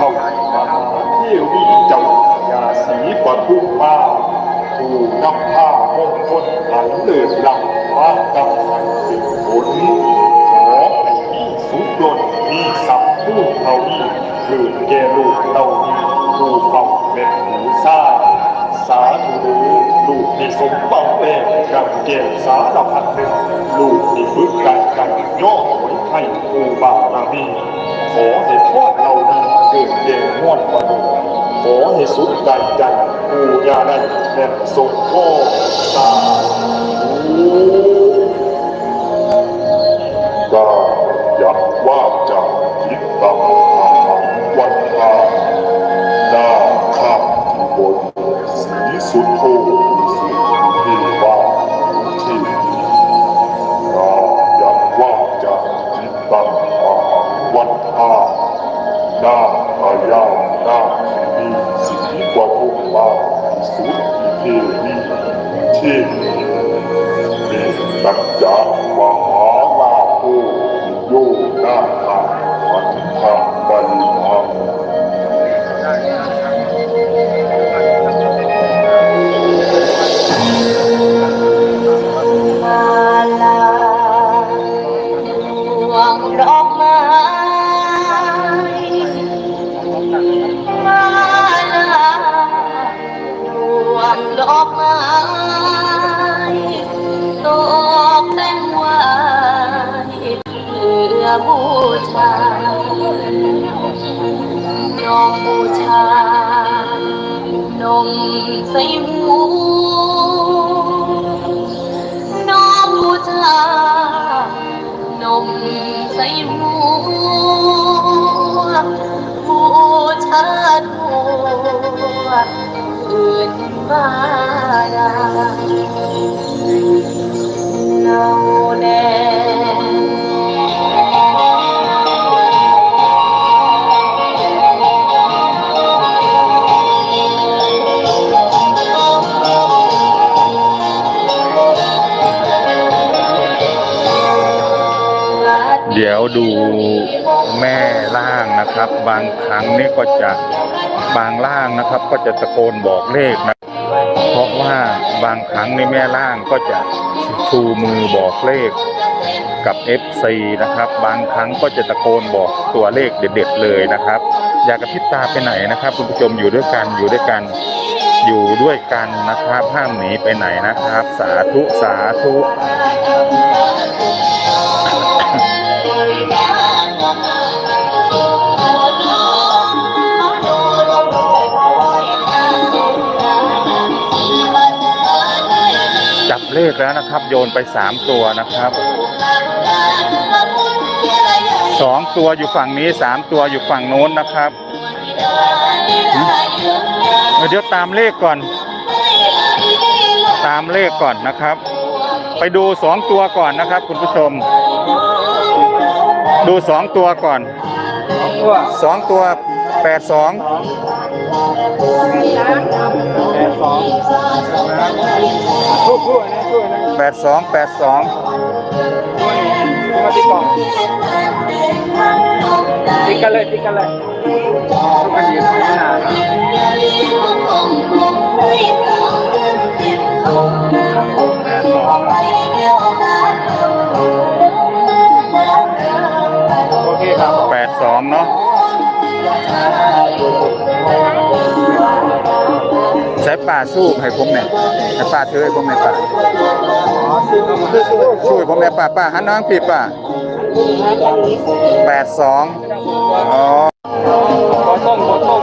เข้ามาเที่วนี้เจ้ายาสีปทุมมาผู้นำผ้ามงคลอันเลิศล้ำมากำพันเป็นผลขอให้มีสุขดลมีสัพผู้เท่านี้เกิดแก่ลูกเท่านี้ผู้เฝ้าเป็นหูซ่าสาธุลูกนี่สมบังแรงกับเกศสารพัดหนึ่งลูกนี่ฝึกการกันย่อไว้ให้ครูบาอามี ขอให้พ่อเรานี้เกิดเด่นม่วนประดุขอให้สุดใจใจปูยาได้แห่งทรงพ่อสา อายาหน้าที่มีสีกว่าทุกมาสุดที่เทวีเช่น อกไม้ตกแต่งไว้เพื่อบูชาน้องบูชานมใส่หูน้องบูชานมใส่หัวบูชาทั่วอื่ นะครับ บางครั้งนี่ก็จะบางล่างนะครับ ก็จะตะโกนบอกเลขนะ เพราะว่าบางครั้งนี่แม่ล่างก็จะชูมือบอกเลขกับ FC นะครับ บางครั้งก็จะตะโกนบอกตัวเลขเด็ดๆเลยนะครับ อยากกระพริบตาไปไหนนะครับ คุณผู้ชมอยู่ด้วยกันอยู่ด้วยกันอยู่ด้วยกันนะครับห้ามหนีไปไหนนะครับ สาธุสาธุ ขแล้วนะครับ โยนไปสามตัวนะครับสองตัวอยู่ฝั่งนี้สามตัวอยู่ฝั่งโน้นนะครับหืมเดี๋ยวตามเลขก่อน ตามเลขก่อนนะครับ ไปดูสองตัวก่อนนะครับ คุณผู้ชม ดูสองตัวก่อนสองตัวแปดสอง แปดสองคู่คู่นะคู่นะแปดสองแปดสองมาที่กล่องติ๊กกันเลยติ๊กกันเลยทุกคนยืนข้างหน้า ป่าสู้ให้ผมเนี่ยให้ป่าเธอให้ผมในอยป่าอ๋อซื้อมาซื้อซื้อช่วยผมในอยป่าป่าหันน้องผิดป่าแปดสองอ๋อต้มขอต้ม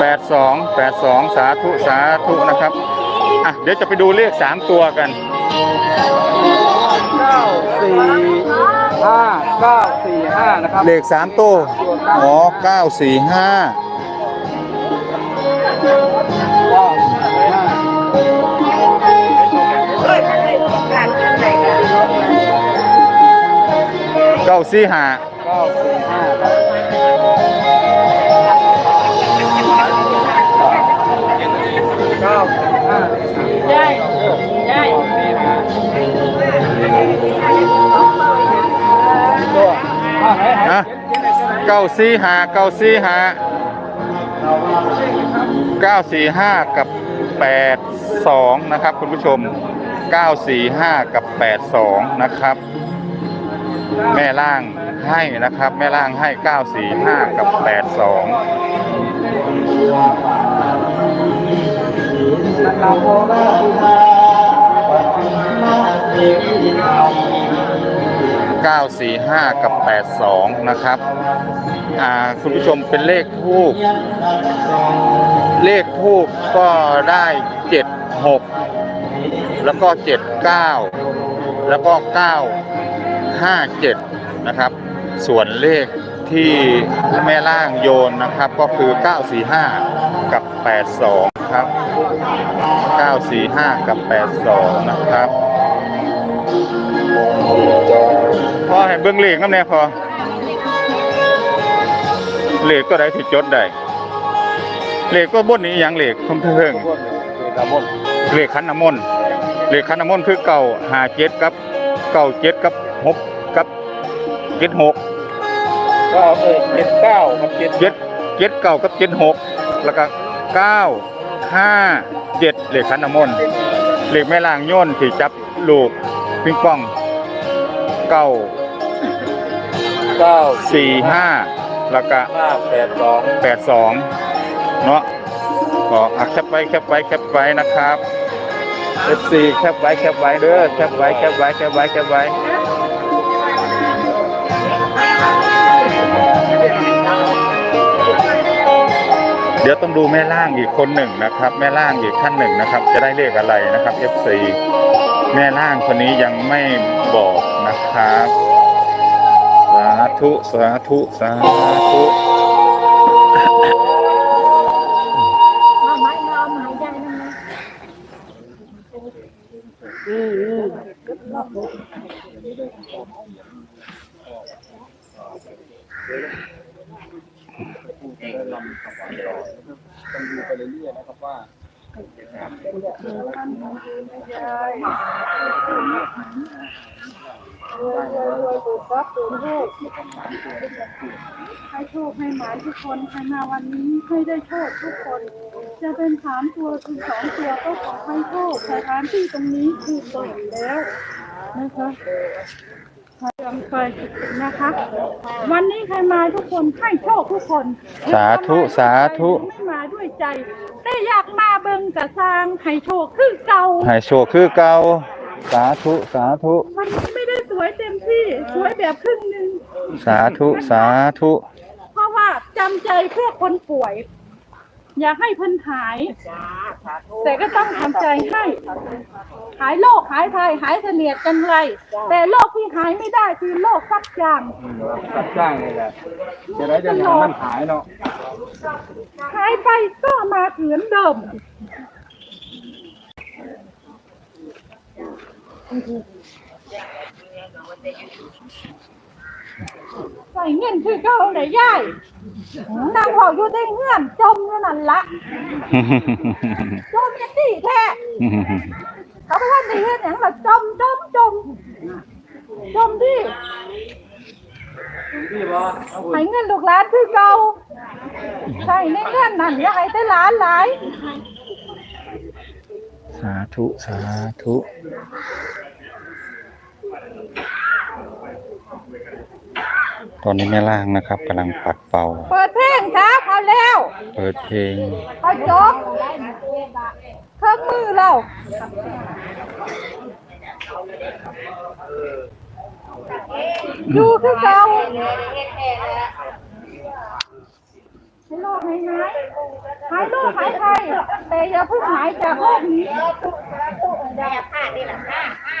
แปดสองแปดสองสาธุสาธุนะครับอะเดี๋ยวจะไปดูเลขสามตัวกันเก้าสี่ ห้าเก้าสี่ห้านะครับเลขสามตัวอ๋อเก้าสี่ห้าเก้าสี่ห้าเก้าสี่ห้าเก้าสี่ห้าเก้าสี่ห้าได้ได้สี่ห้า เก้าสี่ห้าเก้าสี่ห้าเก้าสี่ห้ากับแปดสองนะครับคุณผู้ชมเก้าสี่ห้ากับแปดสองนะครับ แม่ล่างให้นะครับ แม่ล่างให้เก้าสี่ห้ากับแปดสอง 945 กับ 82 นะครับอ่าคุณผู้ชมเป็นเลขทูบเลขทูบก็ได้ 76 แล้วก็ 79 แล้วก็ 957 นะครับ ส่วนเลขที่แม่ล่างโยนนะครับก็คือ 945 กับ 82 ครับ 945 กับ 82 นะครับ พอให้เบิ่งเลขน้ำแน่พอเลขก็ได้ที่จดได้เลขก็บนนี้อหย่างเลขคมเพิ่งตะบนเลขขันน้ำมนต์เลขขันน้ำมนต์คือเก่าหาเจ็ดกับเก่าเจ็ดกับหกกับเจ็ดหกก็เออเจ็ดเก้ากับเจ็ดเจ็ดเจ็ดเก่ากับเจ็ดหกแล้วก็เก้าห้าเจ็ดเลขขันน้ำมนต์เลขแม่ล่างโยนที่จับลูกปิงปอง เก้าเก้าสี่ห้าแล้วก็ห้าแปดสองแปดสองเนาะก็อะแคปไว้แคปไว้แคปไว้นะครับ FC แคปไว้แคปไว้เด้อแคปไว้แคปไว้แคปไว้แคปไว้เดี๋ยวต้องดูแม่ล่างอีกคนหนึ่งนะครับ แม่ล่างอีกท่านหนึ่งนะครับ จะได้เลขอะไรนะครับ FC แม่ล่างคนนี้ยังไม่บอก นะครับ สาธุ สาธุ สาธุมาไม้มาไม้ได้นะต้องดูไปเรื่อยๆนะครับว่า ให้โชคให้หมายทุกคนใครมาวันนี้ให้ได้โชคทุกคน จะเป็นสามตัวคือสองตัวก็ขอให้โชคสถานที่ตรงนี้คือเปิดแล้วนะคะพยายามไปนะคะ วันนี้ใครมาทุกคนให้โชคทุกคน สาธุสาธุไม่มาด้วยใจ แต่อยากมาเบิ่งกะสร้างให้โชคคือเก่าให้โชคคือเก่าสาธุสาธุวันนี้ไม่ได้ส วยเต็มที่ สวยแบบครึ่งหนึ่งสาธุ สาธุ เพราะว่าจำใจเพื่อคนป่วย อยากให้เพิ่นหาย แต่ก็ต้องทำใจให้ หายโรคหายภัยหายเสนียดกันไร แต่โรคที่หายไม่ได้คือโรคฟักจางรับจ้างเลยแหละจะได้จะทำมันขายเนาะหายไปก็มาเหมือนเดิม ใส่เงินคือเก่าไหนย่ายนางบอกอยู่ได้เงื่อนจมอยู่นั่นละจมยังดีแท้เขาไปว่านดีเฮ็ดหยังล่ะจมจมจมจมดิพี่บอเอาหุ่นให้เงินลูกหลานคือเก่าใส่ในเงินนั่นอย่าให้แต่หลานหลาย สาธุ สาธุ ตอนนี้แม่ล่างนะครับกำลังปัดเป่า เปิดเพลงช้าพอแล้วเปิดเพลงพอจบเครื่องมือเราอยู่คือเก่าให้โลกหายหายหายโลกหายภัยแต่อย่าเพิ่งหายจากโลกนี้ได้ผ้านี่แหละผ้าผ้า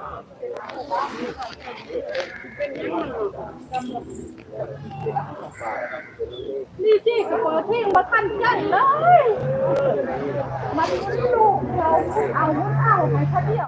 นี่แหละนะเขาแหละนะไปเปิดเถอะไปเปิดเพลงมาได้เลยอันนี้นี่ที่กระเป๋าที่มาทันใจเลย มันลูกเราเอาเอาไปเขาเดียว